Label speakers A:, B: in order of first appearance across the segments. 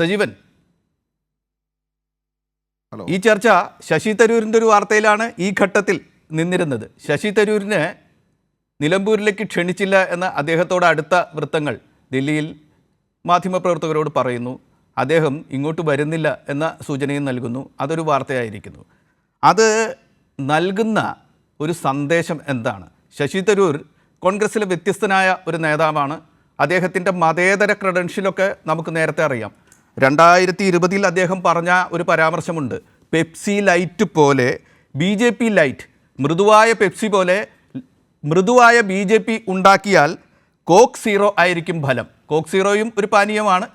A: Sajeevan.
B: Hello.
A: ഈ ചർച്ച ശശി തരൂരിന്റെ ഒരു വാർത്തയിലാണ് ഈ ഘട്ടത്തിൽ നിന്നിരുന്നത്. ശശി തരൂരിനെ നിലമ്പൂരിലേക്ക് ക്ഷണിച്ചില്ല എന്ന അദ്ദേഹത്തോട് അടുത്ത വൃത്തങ്ങൾ ദില്ലിയിൽ മാധ്യമപ്രവർത്തകരോട് പറയുന്നു. അദ്ദേഹം ഇങ്ങോട്ട് വരുന്നില്ല എന്ന സൂചനയും നൽകുന്നു. അതൊരു വാർത്തയായിരിക്കുന്നു. അത് നൽകുന്ന ഒരു സന്ദേശം എന്താണ്? ശശി തരൂർ കോൺഗ്രസ്സിലെ വ്യത്യസ്തനായ ഒരു നേതാവാണ്. അദ്ദേഹത്തിന്റെ മതേതര ക്രെഡൻഷ്യലൊക്കെ നമുക്ക് നേരത്തെ അറിയാം. രണ്ടായിരത്തി ഇരുപതിൽ അദ്ദേഹം പറഞ്ഞ ഒരു പരാമർശമുണ്ട്. പെപ്സി ലൈറ്റ് പോലെ ബി ജെ പി ലൈറ്റ് മൃദുവായ പെപ്സി പോലെ മൃദുവായ ബി ജെ പി ഉണ്ടാക്കിയാൽ കോക്ക് സീറോ ആയിരിക്കും ഫലം. കോക്ക് സീറോയും ഒരു പാനീയമാണ്.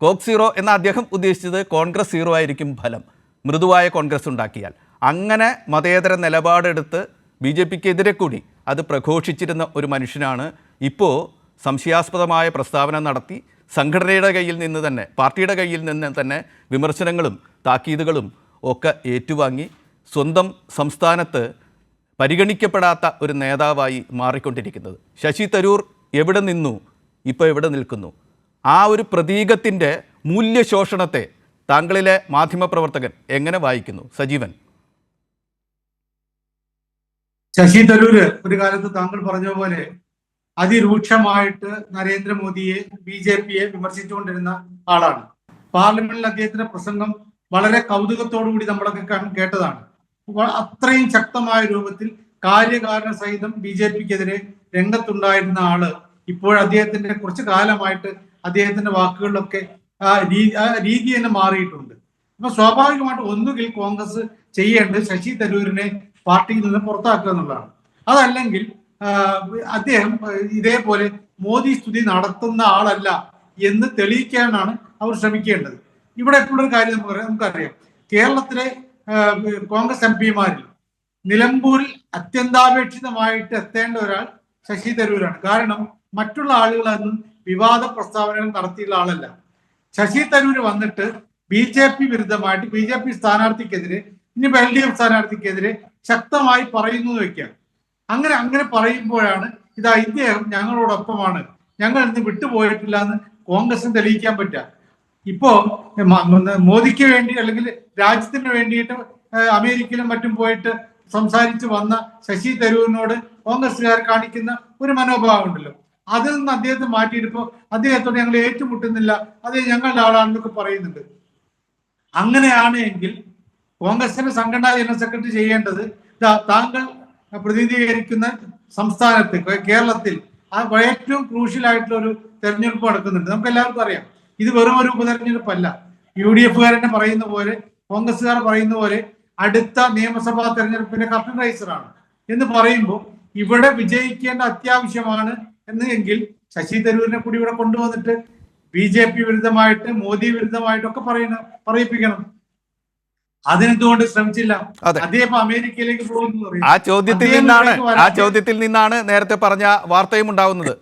A: കോക്ക് സീറോ എന്ന അദ്ദേഹം ഉദ്ദേശിച്ചത് കോൺഗ്രസ് സീറോ ആയിരിക്കും ഫലം. മൃദുവായ കോൺഗ്രസ് ഉണ്ടാക്കിയാൽ. അങ്ങനെ മതേതര നിലപാടെടുത്ത് ബി ജെ പിക്കെതിരെ കൂടി അത് പ്രഘോഷിച്ചിരുന്ന ഒരു മനുഷ്യനാണ്. ഇപ്പോൾ സംശയാസ്പദമായ പ്രസ്താവന നടത്തി സംഘടനയുടെ കയ്യിൽ നിന്ന് തന്നെ പാർട്ടിയുടെ കയ്യിൽ നിന്ന് തന്നെ വിമർശനങ്ങളും താക്കീതുകളും ഒക്കെ ഏറ്റുവാങ്ങി സ്വന്തം സംസ്ഥാനത്ത് പരിഗണിക്കപ്പെടാത്ത ഒരു നേതാവായി മാറിക്കൊണ്ടിരിക്കുന്നത്. ശശി തരൂർ എവിടെ നിന്നു? ഇപ്പോൾ എവിടെ നിൽക്കുന്നു? ആ ഒരു പ്രതീകത്തിന്റെ മൂല്യശോഷണത്തെ താങ്കളിലെ മാധ്യമപ്രവർത്തകൻ എങ്ങനെ വായിക്കുന്നു? സജീവൻ.
C: ശശി തരൂര് ഒരു കാലത്ത് താങ്കൾ പറഞ്ഞ പോലെ അതിരൂക്ഷമായിട്ട് നരേന്ദ്രമോദിയെ ബി ജെ പിയെ വിമർശിച്ചുകൊണ്ടിരുന്ന ആളാണ്. പാർലമെന്റിൽ അദ്ദേഹത്തിന്റെ പ്രസംഗം വളരെ കൂടി നമ്മളൊക്കെ കേട്ടതാണ്. അത്രയും ശക്തമായ രൂപത്തിൽ കാര്യകാരണ സഹിതം ബി ജെ പിക്കെതിരെ രംഗത്തുണ്ടായിരുന്ന ആൾ ഇപ്പോൾ അദ്ദേഹത്തിന്റെ കുറച്ചു കാലമായിട്ട് അദ്ദേഹത്തിന്റെ വാക്കുകളിലൊക്കെ രീതി തന്നെ മാറിയിട്ടുണ്ട്. അപ്പൊ സ്വാഭാവികമായിട്ട് ഒന്നുകിൽ കോൺഗ്രസ് ചെയ്യേണ്ടത് ശശി തരൂരിനെ പാർട്ടിയിൽ നിന്ന് പുറത്താക്കുക എന്നുള്ളതാണ്. അതല്ലെങ്കിൽ അദ്ദേഹം ഇതേപോലെ മോദി സ്തുതി നടത്തുന്ന ആളല്ല എന്ന് തെളിയിക്കാനാണ് അവർ ശ്രമിക്കേണ്ടത്. ഇവിടെ എപ്പോഴൊരു കാര്യം നമുക്ക് നമുക്കറിയാം. കേരളത്തിലെ കോൺഗ്രസ് എം പിമാരിൽ നിലമ്പൂരിൽ അത്യന്താപേക്ഷിതമായിട്ട് എത്തേണ്ട ഒരാൾ ശശി തരൂരാണ്. കാരണം മറ്റുള്ള ആളുകളൊന്നും വിവാദ പ്രസ്താവനകൾ നടത്തിയുള്ള ആളല്ല. ശശി തരൂർ വന്നിട്ട് ബി ജെ പി വിരുദ്ധമായിട്ട് ബി ജെ പി സ്ഥാനാർത്ഥിക്കെതിരെ ഇനി എൽ ഡി എഫ് സ്ഥാനാർത്ഥിക്കെതിരെ ശക്തമായി പറയുന്നു വെക്കാം അങ്ങനെ അങ്ങനെ പറയുമ്പോഴാണ് ഇതാ ഇദ്ദേഹം ഞങ്ങളോടൊപ്പമാണ്. ഞങ്ങൾ ഇന്ന് വിട്ടുപോയിട്ടില്ല എന്ന് കോൺഗ്രസിന് തെളിയിക്കാൻ പറ്റുക ഇപ്പോ മോദിക്ക് വേണ്ടി അല്ലെങ്കിൽ രാജ്യത്തിന് വേണ്ടിയിട്ട് അമേരിക്കയിലും മറ്റും പോയിട്ട് സംസാരിച്ച് വന്ന ശശി തരൂരിനോട് കോൺഗ്രസ്സുകാർ കാണിക്കുന്ന ഒരു മനോഭാവം ഉണ്ടല്ലോ. അതിൽ നിന്ന് അദ്ദേഹത്തെ മാറ്റിയിട്ടിപ്പോ അദ്ദേഹത്തോട് ഞങ്ങൾ ഏറ്റുമുട്ടുന്നില്ല. അത് ഞങ്ങളുടെ ആളാണെന്നൊക്കെ പറയുന്നുണ്ട്. അങ്ങനെയാണ് എങ്കിൽ കോൺഗ്രസിന്റെ സംഘടനാ ജനറൽ സെക്രട്ടറി ചെയ്യേണ്ടത് താങ്കൾ പ്രതിനിധീകരിക്കുന്ന സംസ്ഥാനത്ത് കേരളത്തിൽ ആ ഏറ്റവും ക്രൂഷ്യൽ ആയിട്ടുള്ള ഒരു തെരഞ്ഞെടുപ്പ് നടക്കുന്നുണ്ട്. നമുക്ക് എല്ലാവർക്കും അറിയാം. ഇത് വെറും ഒരു ഉപതെരഞ്ഞെടുപ്പല്ല. യു ഡി എഫുകാർ തന്നെ പറയുന്ന പോലെ കോൺഗ്രസ്സുകാർ പറയുന്ന പോലെ അടുത്ത നിയമസഭാ തെരഞ്ഞെടുപ്പിന്റെ കർട്ടൻ റൈസറാണ്. എന്ന് പറയുമ്പോൾ ഇവിടെ വിജയിക്കേണ്ട അത്യാവശ്യമാണ് എന്ന് എങ്കിൽ ശശി തരൂരിനെ കൂടി ഇവിടെ കൊണ്ടുവന്നിട്ട് ബി ജെ പി വിരുദ്ധമായിട്ട് മോദി വിരുദ്ധമായിട്ടൊക്കെ പറയണം പറയിപ്പിക്കണം. അതിനെന്തുകൊണ്ട് ശ്രമിച്ചില്ല? അമേരിക്കയിലേക്ക് പോകുന്നു
A: ആ ചോദ്യത്തിൽ നിന്നാണ് ആ ചോദ്യത്തിൽ നിന്നാണ് നേരത്തെ പറഞ്ഞ വാർത്തയും ഉണ്ടാവുന്നത്.